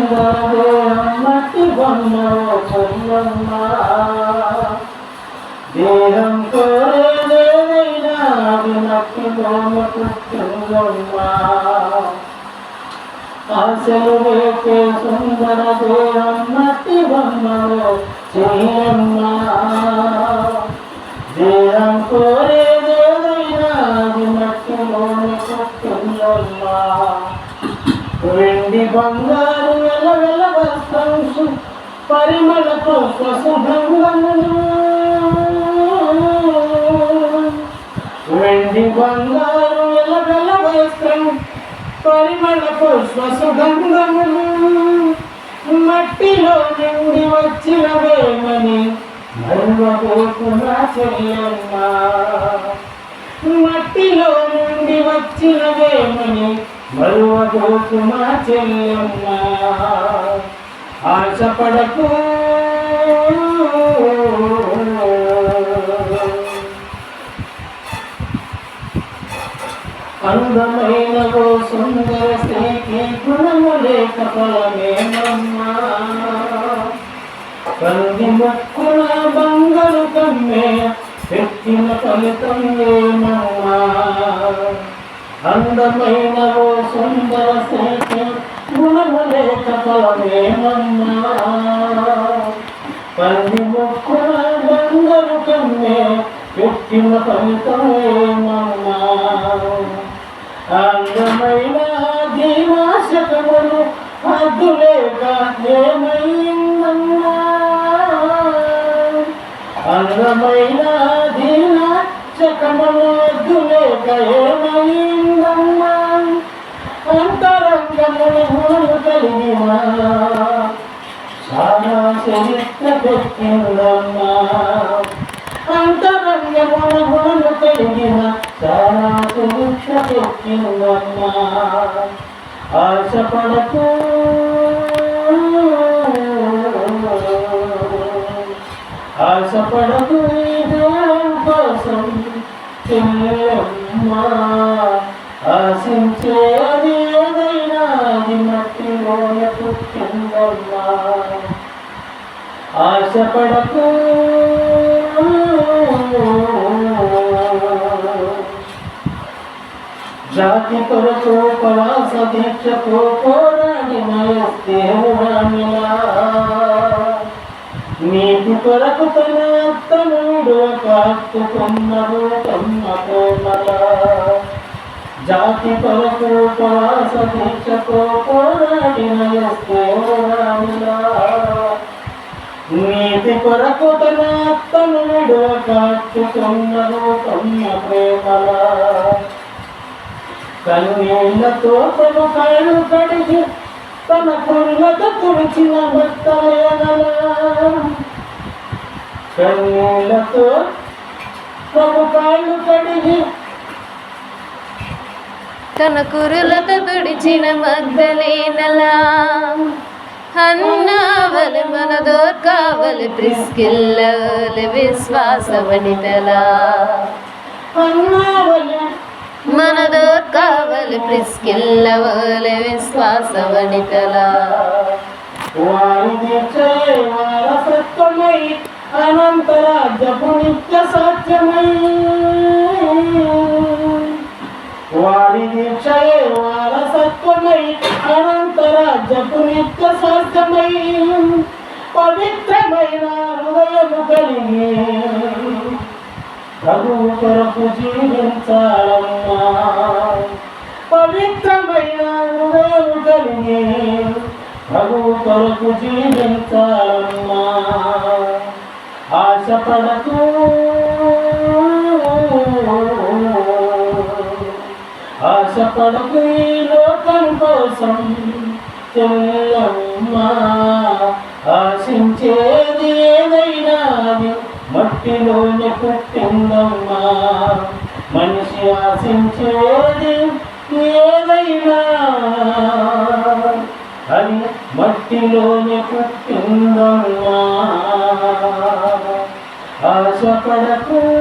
సుందరదే అమ్మటి బొమ్మ చెల్లమ్మ దేహం కోరేదేదైనా అది మట్టి బొమ్మ పుట్టిందమ్మ ఆశలు రేపే సుందర దేహం మట్టి బొమ్మలో చెల్లమ్మ దేహం కోరేదేదైనా అది మట్టిలోని పుట్టిందమ్మ వెండి బంగారు వెల పరిమళ పుష్ప వెండి బంగారు వెల వస్త్రం పరిమళ పుష్ప మట్టిలో నుండి వచ్చిన వేమని మరువబోకున్న చెల్లెమ్మ మట్టిలో నుండి వచ్చిన వేమని మరువబోకున్న చెల్లెమ్మ ఆశపడకు. అందమైన ఓ సుందర స్త్రీకి గుణము లేక ఫలమేమమ్మా కంది మొక్కున బంగారు కమ్మే పెట్టిన ఫలితం ఏమమ్మా? అందమైన ఓ సుందర స్త్రీకి గుణము లేక బంగారు కమ్మే పెట్టిన ఫలితం అందమైన దీనాశకములు అద్దులేక అందమైన అద్దులేక ఏమైందమ్మా అంతరంగములు గుణము కలిగిన చాలా చరిత్ర పెట్టిందమ్మా అంతరంగముల గుణము కలిగిన చాలా చరిత్ర పెట్టిందమ్మా ఆశపడకు ఆశపడకు ఈ కోసం చెల్లెమ్మా ఆశించే ఏదైనా అది మట్టిలోన పుట్టిందమ్మా ఆశపడకు జాతి కొరకు ఉపవాస దీక్షతో పోరాడిన దేవుడామిలా నీకు కొరకు తన అత్తనుడు కాక్కుకున్నడు తమ్మ కోమల జాతి కొరకు ఉపవాస దీక్షతో పోరాడిన దేవుడామిలా నీతి కొరకు తన అత్తను విడువ కాచుకున్నదు కన్న ప్రేమల కన్నీళ్ళతో తన కళ్ళు కడిగి తన కుళ్ళతో తుడిచిన భక్తలేనల కన్నీళ్లతో తన కాళ్ళు కడిగి తన కురులతో తుడిచిన మగ్ధలేనలా అన్నావలి మన దోర్కావలి ప్రిస్కిల్లవలి విశ్వాస వనితలా అన్నావలే మన ప్రిస్కిల్లవలి విశ్వాస వనితలా అనంతరాజ్యపు నిత్య సాధ్యమై. వారి దీక్షయే వారసత్వమై అనంతరాజ్యపు నిత్య సాధ్యమై. పవిత్రమైన హృదయము కలిగి ప్రభువు కొరకు జీవించాలమ్మా పవిత్రమైన హృదయం కలిగి ప్రభువు కొరకు జీవించాలమ్మా. ఆశపడకు ఆశపడకు ఈ లోకం కోసం చెల్లమ్మా. ఆశించేది ఏదైనా మట్టిలోనే పుట్టిందమ్మా. మనిషి ఏదైనా. అది మట్టిలోనే పుట్టిందమ్మా. ఆశపడకు